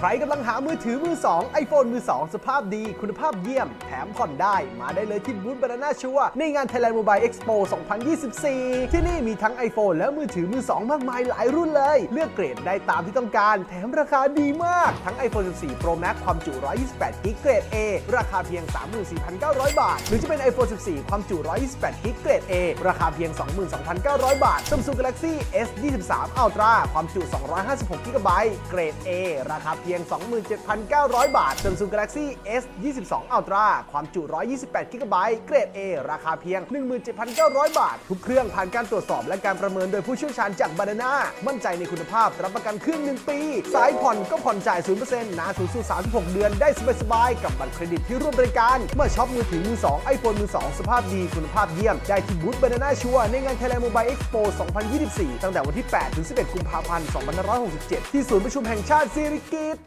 ใครกำลังหามือถือมือ 2 iPhone มือ 2 สภาพดีคุณภาพเยี่ยม แถมผ่อนได้ มาได้เลยที่บูธบานาน่าชัวในงาน Thailand Mobile Expo 2024 ที่นี่มีทั้ง iPhone และมือถือมือ 2 มากมายหลายรุ่นเลย เลือกเกรดได้ตามที่ต้องการ แถมราคาดีมาก ทั้ง iPhone 14 Pro Max ความจุ 128 g b เกรด A ราคาเพียง 34,900 บาท หรือจะเป็น iPhone 14 ความจุ 128 g b เกรด A ราคาเพียง 22,900 บาท Samsung Galaxy S 23 Ultra ความจุ 256 g b เกรด A ราคาเพียงียง 27,900 บาท Samsung Galaxy S 22 Ultra ความจุ 128 g b เกรด A ราคาเพียง 17,900 บาท ทุกเครื่องผ่านการตรวจสอบและการประเมินโดยผู้เชี่ยวชาญจากบานาน่ามั่นใจในคุณภาพรับประกันเครื่อง 1 ปี สายผ่อนก็ผ่อนจ่าย 0%นานสูงสุด 36 เดือนได้สบายๆ กับบัตรเครดิตที่ร่วมบริการ เมื่อช็อปมือถือมือ2 iPhone มือ 2 สภาพดีคุณภาพเยี่ยม ได้ที่บูธบานาน่าชัวในงาน Thailand Mobile Expo 2024 ตั้งแต่วันที่ 8 ถึง 11 กุมภาพันธ์ 2567 ที่ศูนย์ประชุมแห่งชาติสิริกิต